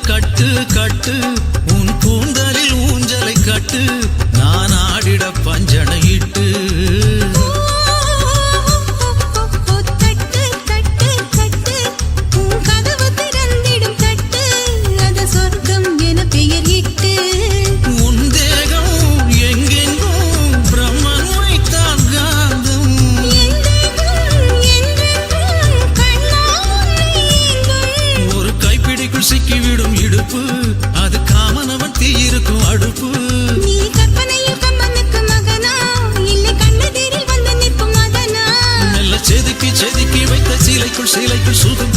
கட்டு கட்டு. உன் கூந்தலில் ஊஞ்சலை கட்டு. செதுக்கி வைத்த சீலைக்குள் சீலைக்குள் சுகம்